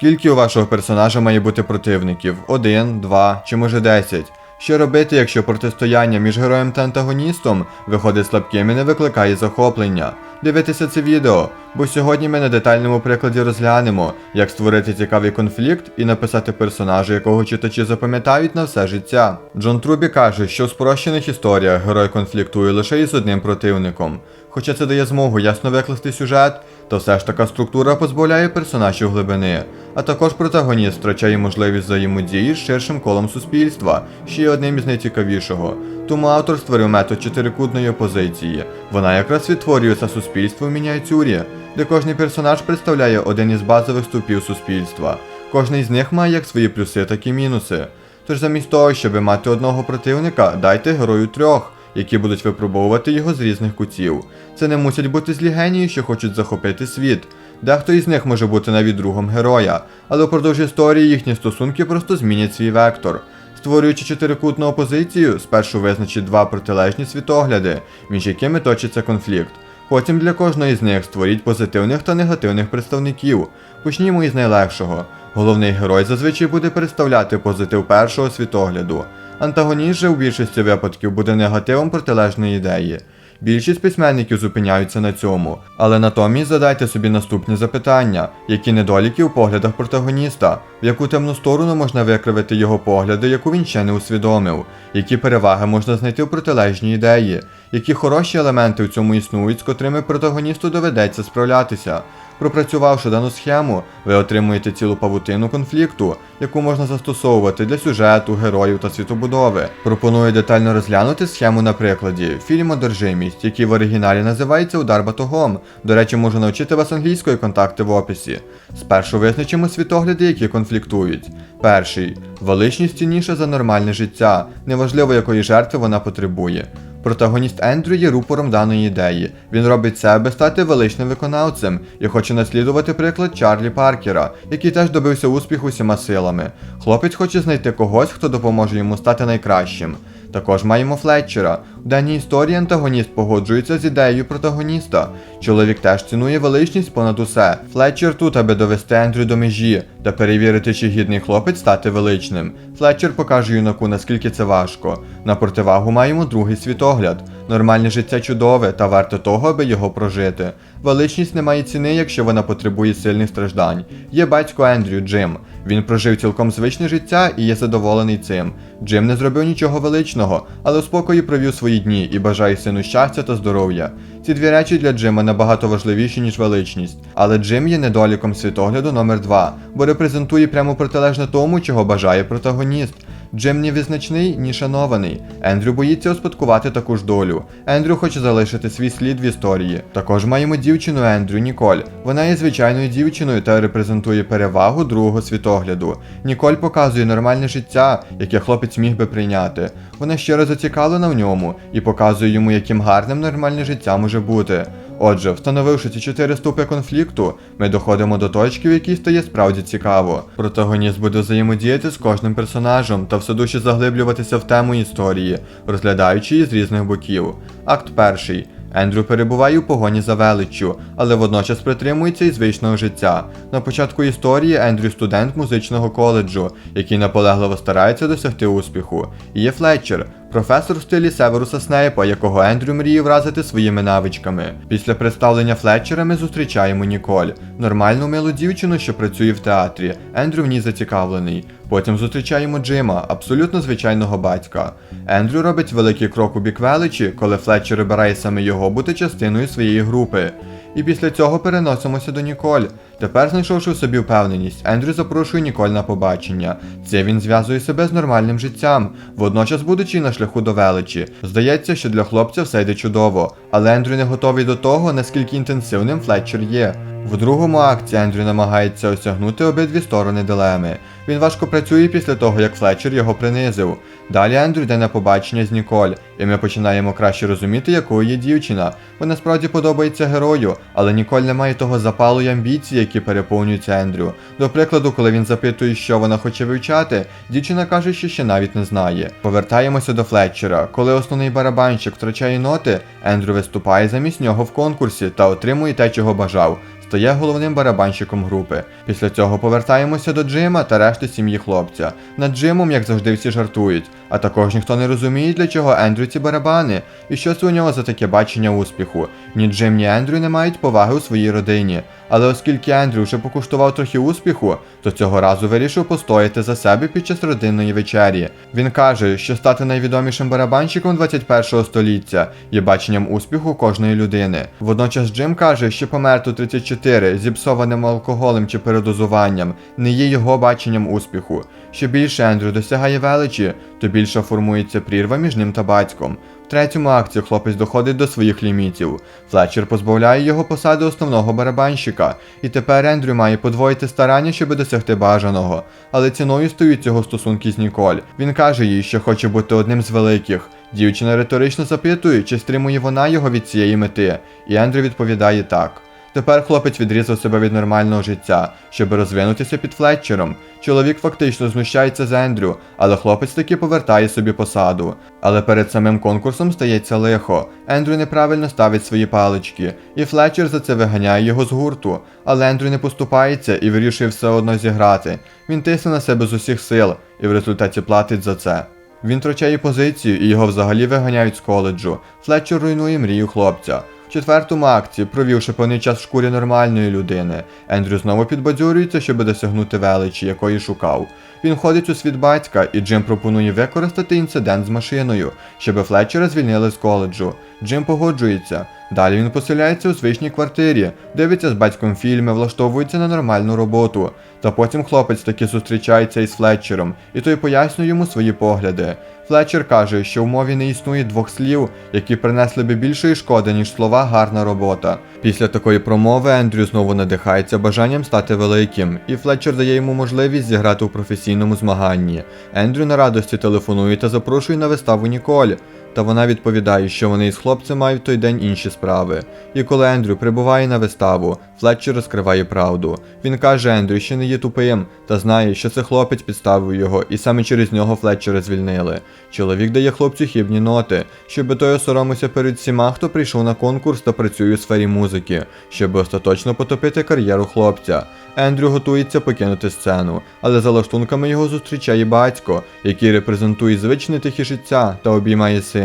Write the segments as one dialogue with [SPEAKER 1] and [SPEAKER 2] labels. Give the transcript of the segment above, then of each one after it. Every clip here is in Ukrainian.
[SPEAKER 1] Скільки у вашого персонажа має бути противників? Один, два чи може десять? Що робити, якщо протистояння між героєм та антагоністом виходить слабким і не викликає захоплення? Дивитися це відео, бо сьогодні ми на детальному прикладі розглянемо, як створити цікавий конфлікт і написати персонажа, якого читачі запам'ятають на все життя. Джон Трубі каже, що в спрощених історіях герой конфліктує лише із одним противником. Хоча це дає змогу ясно викласти сюжет, то все ж така структура позбавляє персонажів глибини. А також протагоніст втрачає можливість взаємодії з ширшим колом суспільства, що є одним із найцікавішого. Тому автор створив метод чотирикутної опозиції. Вона якраз відтворюється суспільство в мініатюрі, де кожний персонаж представляє один із базових стовпів суспільства. Кожний з них має як свої плюси, так і мінуси. Тож замість того, щоб мати одного противника, дайте герою трьох, які будуть випробовувати його з різних кутів. Це не мусять бути злі генії, що хочуть захопити світ. Дехто із них може бути навіть другом героя, але впродовж історії їхні стосунки просто змінять свій вектор. Створюючи чотирикутну опозицію, спершу визначіть два протилежні світогляди, між якими точиться конфлікт. Потім для кожної з них створіть позитивних та негативних представників. Почнімо із найлегшого. Головний герой зазвичай буде представляти позитив першого світогляду. Антагоніст же у більшості випадків буде негативом протилежної ідеї. Більшість письменників зупиняються на цьому, але натомість задайте собі наступні запитання: які недоліки у поглядах протагоніста, в яку темну сторону можна викривити його погляди, яку він ще не усвідомив, які переваги можна знайти в протилежній ідеї, які хороші елементи в цьому існують, з котрими протагоністу доведеться справлятися. Пропрацювавши дану схему, ви отримуєте цілу павутину конфлікту, яку можна застосовувати для сюжету, героїв та світобудови. Пропоную детально розглянути схему на прикладі фільм Одержимість, який в оригіналі називається Удар батогом. До речі, можу навчити вас англійської контакти в описі. Спершу визначимо світогляди, які конфліктують. Перший величність цінніша за нормальне життя, неважливо якої жертви вона потребує. Протагоніст Ендрю є рупором даної ідеї. Він робить аби стати величним виконавцем і хоче наслідувати приклад Чарлі Паркера, який теж добився успіху всіма силами. Хлопець хоче знайти когось, хто допоможе йому стати найкращим. Також маємо Флетчера. У даній історії антагоніст погоджується з ідеєю протагоніста. Чоловік теж цінує величність понад усе. Флетчер тут, аби довести Ендрю до межі та перевірити, чи гідний хлопець стати величним. Флетчер покаже юнаку, наскільки це важко. На противагу маємо другий світогляд. Нормальне життя чудове та варте того, аби його прожити. Величність не має ціни, якщо вона потребує сильних страждань. Є батько Ендрю Джим. Він прожив цілком звичне життя і є задоволений цим. Джим не зробив нічого величного, але у спокої провів свої дні і бажаю сину щастя та здоров'я. Ці дві речі для Джима набагато важливіші, ніж величність. Але Джим є недоліком світогляду номер 2 бо репрезентує прямо протилежне тому, чого бажає протагоніст. Джим ні визначний, ні шанований. Ендрю боїться успадкувати таку ж долю. Ендрю хоче залишити свій слід в історії. Також маємо дівчину Ендрю Ніколь. Вона є звичайною дівчиною та репрезентує перевагу другого світогляду. Ніколь показує нормальне життя, яке хлопець міг би прийняти. Вона щиро зацікавлена в ньому і показує йому, яким гарним нормальне життя може бути. Отже, встановивши ці чотири ступи конфлікту, ми доходимо до точки, в якій стає справді цікаво. Протагоніст буде взаємодіяти з кожним персонажем та все дужче заглиблюватися в тему історії, розглядаючи її з різних боків. Акт перший. Ендрю перебуває у погоні за величчю, але водночас притримується і звичного життя. На початку історії Ендрю студент музичного коледжу, який наполегливо старається досягти успіху. І є Флетчер, професор в стилі Северуса Снейпа, якого Ендрю мріє вразити своїми навичками. Після представлення Флетчера ми зустрічаємо Ніколь, нормальну милу дівчину, що працює в театрі. Ендрю в ній зацікавлений. Потім зустрічаємо Джима, абсолютно звичайного батька. Ендрю робить великий крок у бік величі, коли Флетчер обирає саме його бути частиною своєї групи. І після цього переносимося до Ніколь. Тепер, знайшовши в собі впевненість, Ендрю запрошує Ніколь на побачення. Це він зв'язує себе з нормальним життям, водночас будучи на шляху до величі. Здається, що для хлопця все йде чудово, але Ендрю не готовий до того, наскільки інтенсивним Флетчер є. В другому акті Ендрю намагається осягнути обидві сторони дилеми. Він важко працює після того, як Флетчер його принизив. Далі Ендрю йде на побачення з Ніколь, і ми починаємо краще розуміти, якою є дівчина. Вона справді подобається герою, але Ніколь не має того запалу й амбіції, які переповнюються Ендрю. До прикладу, коли він запитує, що вона хоче вивчати, дівчина каже, що ще навіть не знає. Повертаємося до Флетчера. Коли основний барабанщик втрачає ноти, Ендрю виступає замість нього в конкурсі та отримує те, чого бажав стає головним барабанщиком групи. Після цього повертаємося до Джима та решти сім'ї хлопця. Над Джимом, як завжди, всі жартують, а також ніхто не розуміє, для чого Ендрю ці барабани, і що це у нього за таке бачення успіху. Ні Джим, ні Ендрю не мають поваги у своїй родині. Але оскільки Ендрю вже покуштував трохи успіху, то цього разу вирішив постояти за себе під час родинної вечері. Він каже, що стати найвідомішим барабанщиком 21 століття є баченням успіху кожної людини. Водночас Джим каже, що померти у 34 зіпсованим алкоголем чи передозуванням не є його баченням успіху. Що більше Ендрю досягає величі, то більше формується прірва між ним та батьком. Третьому акті хлопець доходить до своїх лімітів. Флетчер позбавляє його посади основного барабанщика, і тепер Ендрю має подвоїти старання, щоб досягти бажаного. Але ціною стоїть його стосунки з Ніколь. Він каже їй, що хоче бути одним з великих. Дівчина риторично запитує, чи стримує вона його від цієї мети, і Ендрю відповідає так. Тепер хлопець відрізав себе від нормального життя, щоб розвинутися під Флетчером. Чоловік фактично знущається з Ендрю, але хлопець таки повертає собі посаду. Але перед самим конкурсом стається лихо. Ендрю неправильно ставить свої палички, і Флетчер за це виганяє його з гурту. Але Ендрю не поступається і вирішує все одно зіграти. Він тисне на себе з усіх сил і в результаті платить за це. Він втрачає позицію і його взагалі виганяють з коледжу. Флетчер руйнує мрію хлопця. Четвертому акті, провівши певний час в шкурі нормальної людини, Ендрю знову підбадьорюється, щоб досягнути величі, якої шукав. Він ходить у світ батька, і Джим пропонує використати інцидент з машиною, щоб Флетчера звільнили з коледжу. Джим погоджується. Далі він поселяється у звичній квартирі, дивиться з батьком фільми, влаштовується на нормальну роботу. Та потім хлопець таки зустрічається із Флетчером, і той пояснює йому свої погляди. Флетчер каже, що в мові не існує двох слів, які принесли би більшої шкоди, ніж слова гарна робота. Після такої промови Ендрю знову надихається бажанням стати великим, і Флетчер дає йому можливість зіграти у професійному змаганні. Ендрю на радості телефонує та запрошує на виставу Ніколь. Та вона відповідає, що вони із хлопцем мають в той день інші справи. І коли Ендрю прибуває на виставу, Флетчер розкриває правду. Він каже Ендрю, що не є тупим, та знає, що це хлопець підставив його, і саме через нього Флетчера звільнили. Чоловік дає хлопцю хібні ноти, щоб той осоромився перед всіма, хто прийшов на конкурс та працює у сфері музики, щоб остаточно потопити кар'єру хлопця. Ендрю готується покинути сцену, але за лаштунками його зустрічає батько, який репрезентує звичне тихе життя та обіймає сина.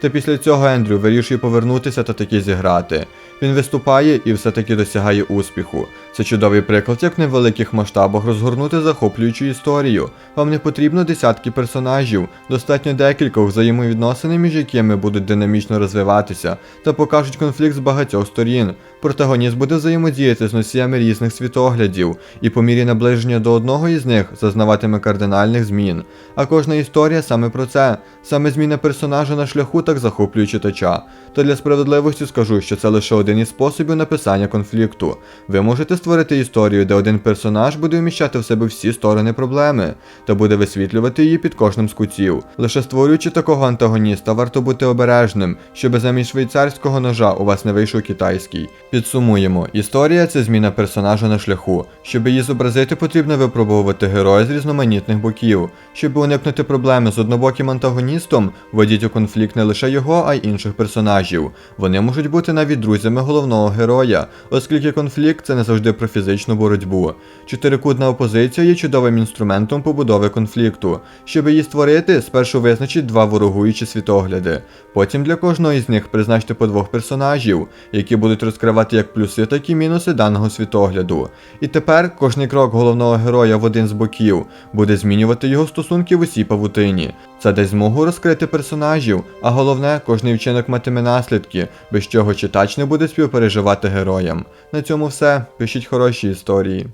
[SPEAKER 1] Та після цього Ендрю вирішує повернутися та таки зіграти. Він виступає і все-таки досягає успіху. Це чудовий приклад, як в невеликих масштабах розгорнути захоплюючу історію. Вам не потрібно десятки персонажів, достатньо декількох взаємовідносини, між якими будуть динамічно розвиватися та покажуть конфлікт з багатьох сторін. Протагоніст буде взаємодіяти з носіями різних світоглядів, і по мірі наближення до одного із них зазнаватиме кардинальних змін. А кожна історія саме про це, саме зміна персонажа на шляху так захоплює читача. Та для справедливості скажу, що це лише один із способів написання конфлікту. Ви можете створити історію, де один персонаж буде вміщати в себе всі сторони проблеми, та буде висвітлювати її під кожним з кутів. Лише створюючи такого антагоніста, варто бути обережним, щоб замість швейцарського ножа у вас не вийшов китайський. Підсумуємо, історія це зміна персонажа на шляху. Щоб її зобразити, потрібно випробовувати героя з різноманітних боків. Щоб уникнути проблеми з однобоким антагоністом, введіть у конфлікт не лише його, а й інших персонажів. Вони можуть бути навіть друзями головного героя, оскільки конфлікт це не завжди про фізичну боротьбу. Чотирикутна опозиція є чудовим інструментом побудови конфлікту. Щоб її створити, спершу визначіть два ворогуючі світогляди. Потім для кожного із них призначте по двох персонажів, які будуть розкривати як плюси, так і мінуси даного світогляду. І тепер кожний крок головного героя в один з боків буде змінювати його стосунки в усій павутині. Це дасть змогу розкрити персонажів, а головне, кожний вчинок матиме наслідки, без чого читач не буде співпереживати героям. На цьому все. Пишіть хороші історії.